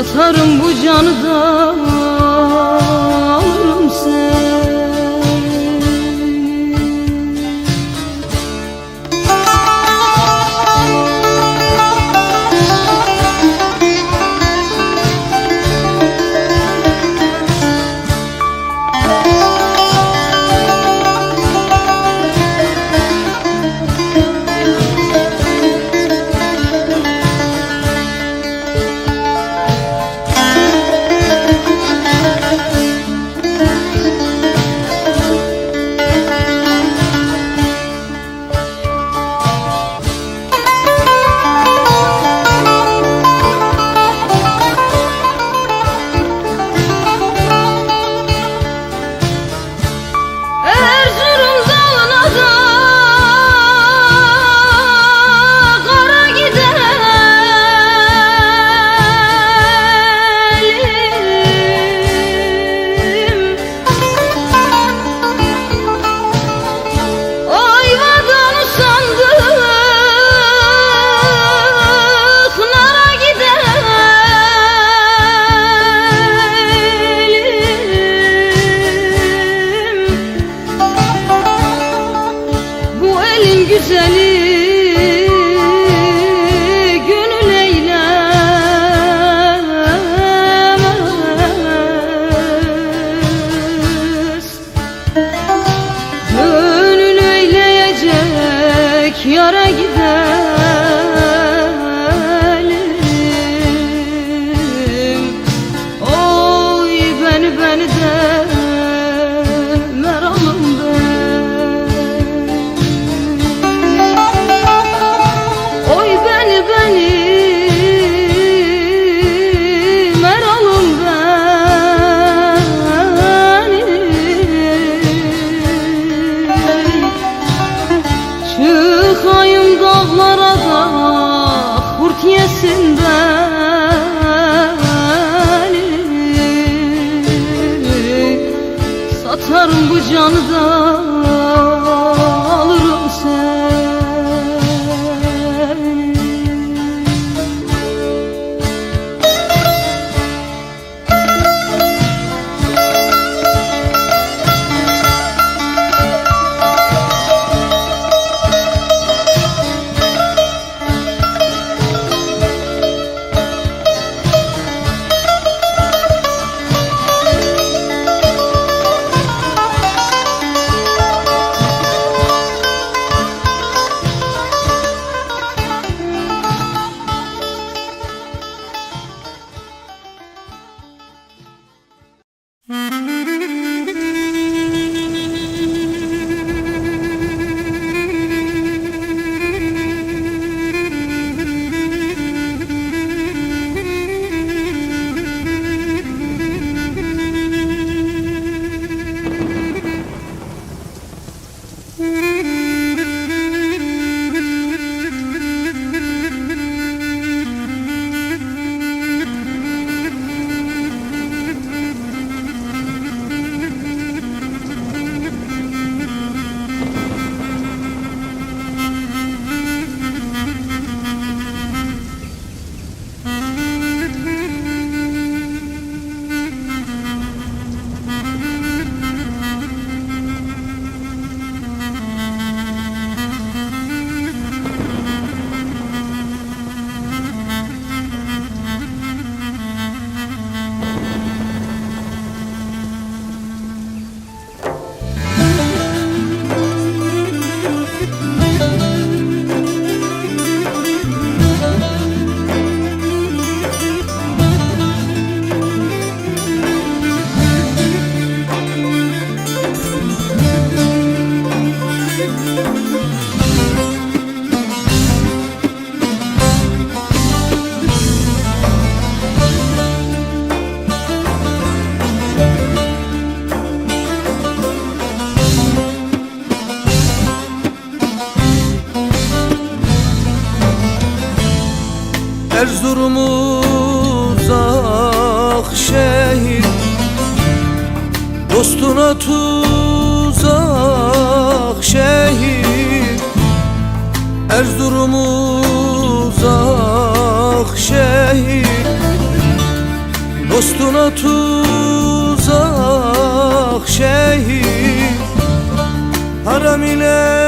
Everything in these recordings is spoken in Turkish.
Satarım bu canı da Erzurum uzak şehir Dostuna tuzak şehir Erzurum uzak şehir Dostuna tuzak şehir Haramiler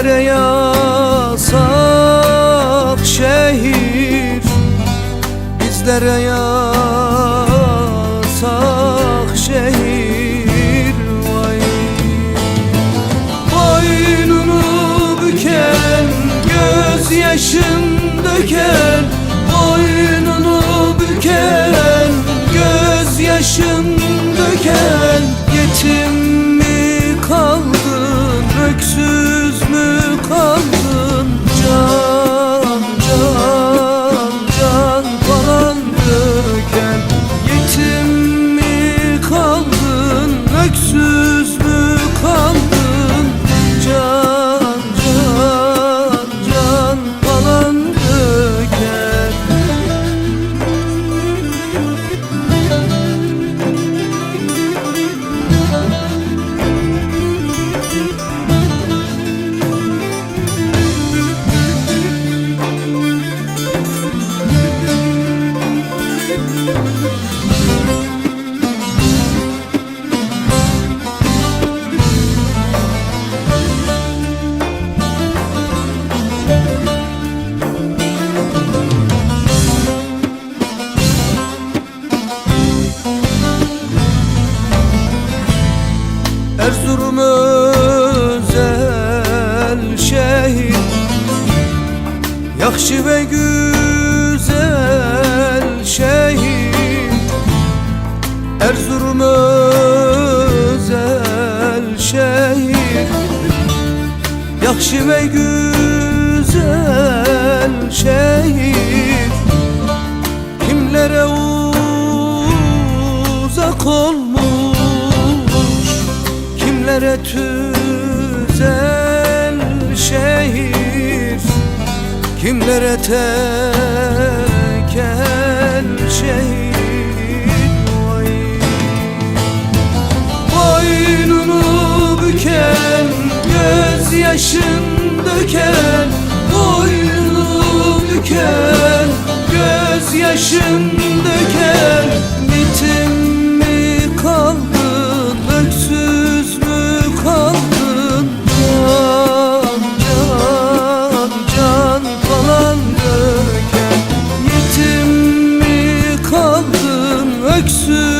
Bizlere yasak şehir Bizlere yasak şehir. Vay. Boynunu büken Gözyaşın döken olmuş. Kimlere tüzel şehir Kimlere tekel şehir. Vay Boynunu büken Gözyaşın döken Boynunu büken Gözyaşın döken kaldın Öksüz mü kaldın? Can can can falan döken Yetim mi kaldın Öksüz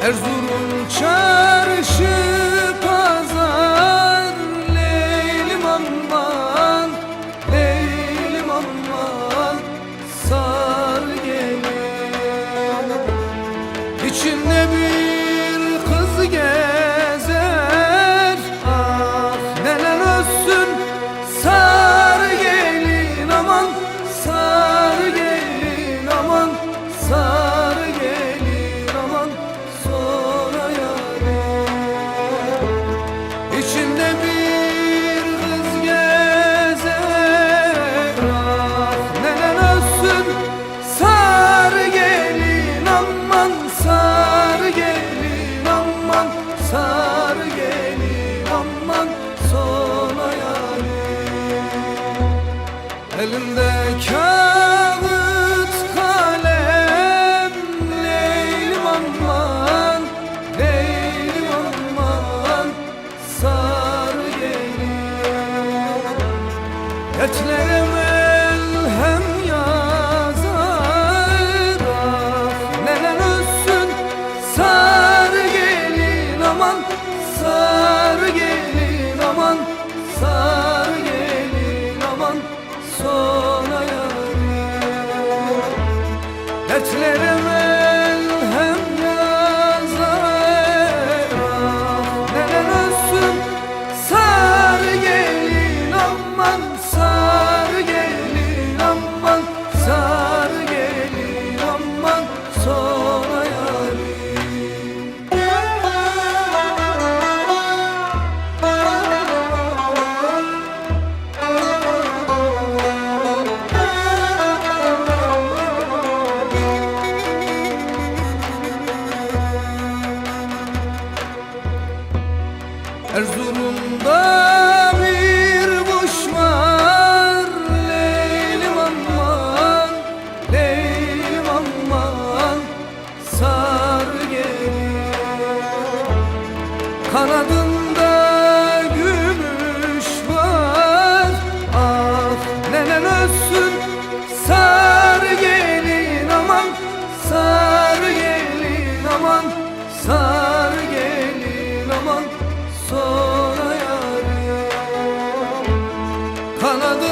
Erzurum çarşı bana da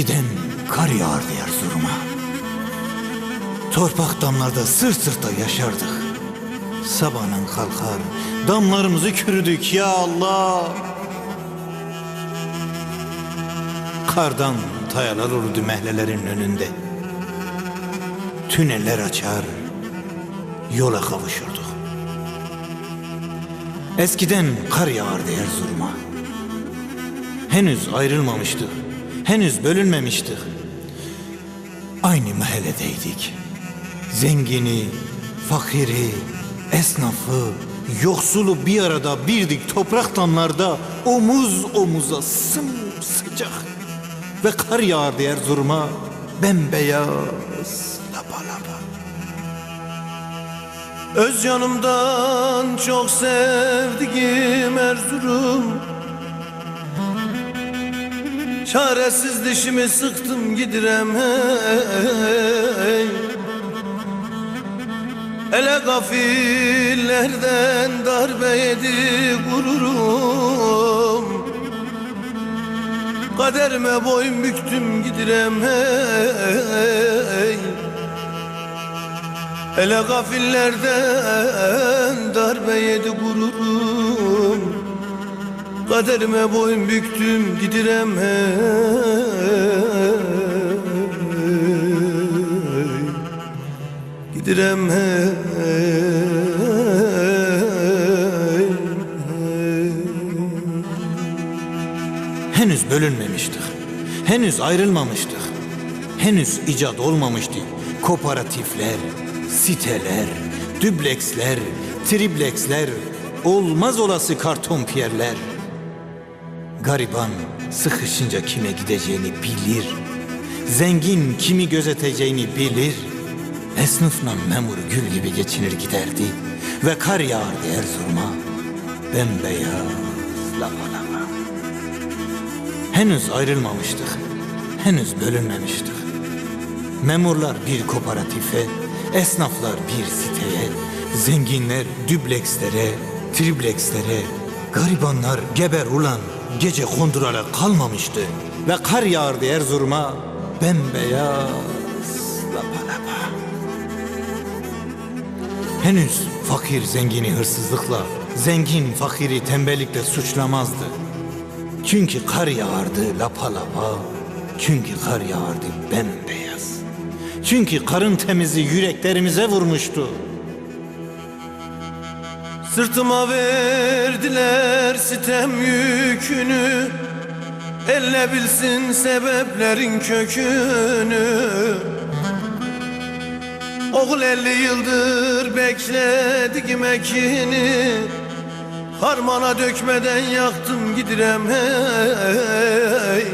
Eskiden kar yağardı Erzurum'a. Torpak damlarda sırt sırta yaşardık. Sabahın kalkar, damlarımızı kürüdük ya Allah. Kardan tayalar olurdu mehlelerin önünde. Tüneller açar, yola kavuşurduk. Eskiden kar yağardı Erzurum'a. Henüz ayrılmamıştık. Henüz bölünmemiştik. Aynı mahalledeydik. Zengini, fakiri, esnafı, yoksulu bir arada birdik toprak damlarda omuz omuza sımsıcak. Ve kar yağardı Erzurum'a bembeyaz lapa lapa. Öz yanımdan çok sevdiğim Erzurum Çaresiz dişimi sıktım gidirem hey Ele gafillerden darbe yedi gururum. Kaderime boyun büktüm gidirem hey Ele gafillerden darbe yedi gururum Kaderime boyun büktüm gidirem hey gidirem hey. Henüz bölünmemiştik. Henüz ayrılmamıştık. Henüz icat olmamıştı. Kooperatifler, siteler, dübleksler, tripleksler, olmaz olası karton piyerler. Gariban sıkışınca kime gideceğini bilir. Zengin kimi gözeteceğini bilir. Esnafla memur gül gibi geçinir giderdi. Ve kar yağardı Erzurum'a. Bembeyaz lapa lapa. Henüz ayrılmamıştık. Henüz bölünmemiştik. Memurlar bir kooperatife, esnaflar bir siteye, zenginler düblekslere, triplekslere, garibanlar geber ulan gece kondurarak kalmamıştı. Ve kar yağardı Erzurum'a bembeyaz lapa lapa. Henüz fakir zengini hırsızlıkla, zengin fakiri tembellikle suçlamazdı. Çünkü kar yağardı lapa lapa. Çünkü kar yağardı bembeyaz. Çünkü karın temizi yüreklerimize vurmuştu. Sırtıma verdiler sitem yükünü. Elle bilsin sebeplerin kökünü. Oğul elli yıldır bekledi ekini Harmana dökmeden yaktım gidirem hey.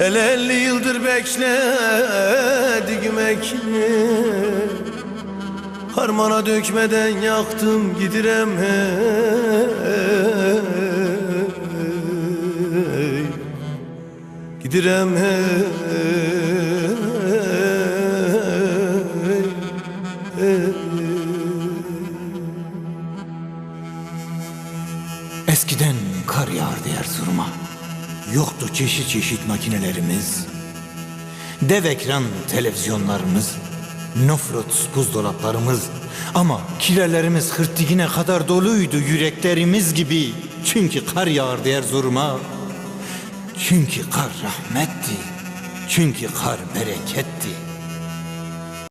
El elli yıldır bekledim ekini Harmana dökmeden yaktım gidirem hey Gidirem hey. Eskiden kar yağardı Erzurum'a. Yoktu çeşit çeşit makinelerimiz. Dev ekran televizyonlarımız. Nofrot buzdolaplarımız. Ama kirelerimiz hırtigine kadar doluydu yüreklerimiz gibi. Çünkü kar yağardı Erzurum'a. Çünkü kar rahmetti. Çünkü kar bereketti.